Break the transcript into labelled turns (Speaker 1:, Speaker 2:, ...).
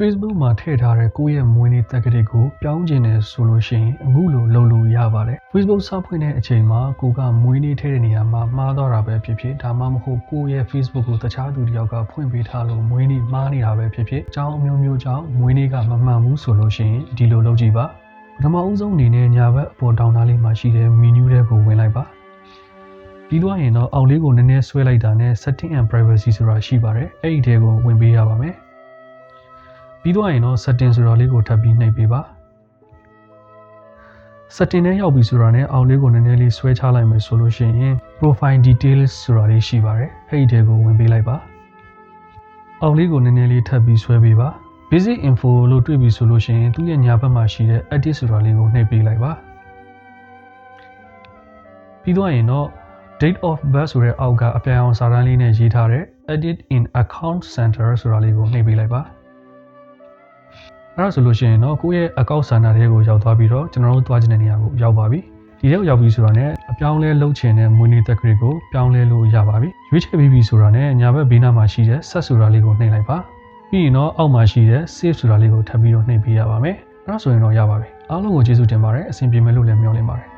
Speaker 1: Facebook မှာထည့်ထားတဲ့ကိုယ့်ရဲ့မွေးနေ့တက္ကတိကိုပြောင်းကျင်တယ်ဆိုလို့ရှိရင်အခုလိုလုပ်လို့ရပါတယ် Facebook စဖွင့်တဲ့အချိန်မှာကိုကမွေးနေ့ထည့်တဲ့နေရာမှာမှားတော့တာပဲဖြစ်ဖြစ်ဒါမှမဟုတ်ကိုယ့်ရဲ့ Facebook ကိုတခြားသူတစ်ယောက်ကဖွင့်ပေးထားလို့မွေးနေ့မှားနေတာပဲဖြစ်ဖြစ်အကြောင်းအမျိုးမျိုးကြောင့်မွေးနေ့ကမမှန်ဘူးဆိုလို့ရှိရင်ဒီလိုလုပ်ကြည့်ပါပထမဦးဆုံးအနေနဲ့ညာဘက်အပေါ်တောင်သားလေးမှာရှိတဲ့ menu တွေကိုဝင်လိုက်ပါပြီးတော့ရင်တော့အောက်လေးကိုနည်းနည်းဆွဲလိုက်တာနဲ့ setting and privacy ဆိုတာရှိပါတယ်အဲ့ဒီထဲကိုဝင်ပေးရပါမယ် ပြီးတော့ရင်တော့ setting ဆိုတော့လေးကိုထပ်ပြီးနှိပ်ပေးပါ setting နဲ့ရောက်ပြီဆိုတာနဲ့အောက်လေးကိုနည်းနည်းလေးဆွဲချလိုက်မယ်ဆိုလို့ရှိရင် profile details ဆိုတာလေးရှိပါတယ်အဲ့ဒီထဲကိုဝင်ပေးလိုက်ပါအောက်လေးကိုနည်းနည်းလေးထပ်ပြီးဆွဲပေးပါ basic info လို့တွေ့ပြီဆိုလို့ရှိရင်သူ့ရဲ့ညာဘက်မှာရှိတဲ့ edit ဆိုတာလေးကိုနှိပ်ပေးလိုက်ပါပြီးတော့ရင်တော့ date of birth ဆိုတဲ့အောက်ကအပြန်အောင်စာတန်းလေးနဲ့ရေးထားတဲ့ edit in account center ဆိုတာလေးကိုနှိပ်ပေးလိုက်ပါ အဲ့ဒါဆိုလို့ရှိရင်တော့ကိုယ့်ရဲ့ account center တွေကိုရောက်သွားပြီးတော့ကျွန်တော်တို့သွားချင်တဲ့နေရာကိုရောက်ပါပြီဒီထဲကိုရောက်ပြီဆိုတာနဲ့အပြောင်းလဲလုပ်ချင်တဲ့မွေးနေ့တက်ကလေးကိုပြောင်းလဲလို့ရပါပြီရွေးချယ်ပြီးပြီဆိုတာနဲ့ညာဘက်ဘေးနားမှာရှိတဲ့ set ဆိုတာလေးကိုနှိပ်လိုက်ပါပြီးရင်တော့အောက်မှာရှိတဲ့ save ဆိုတာလေးကိုထပ်ပြီးတော့နှိပ်ပေးရပါမယ်အဲ့ဒါဆိုရင်တော့ရပါပြီအားလုံးကိုကျေးဇူးတင်ပါတယ်အဆင်ပြေမယ်လို့လည်းမျှော်လင့်ပါတယ်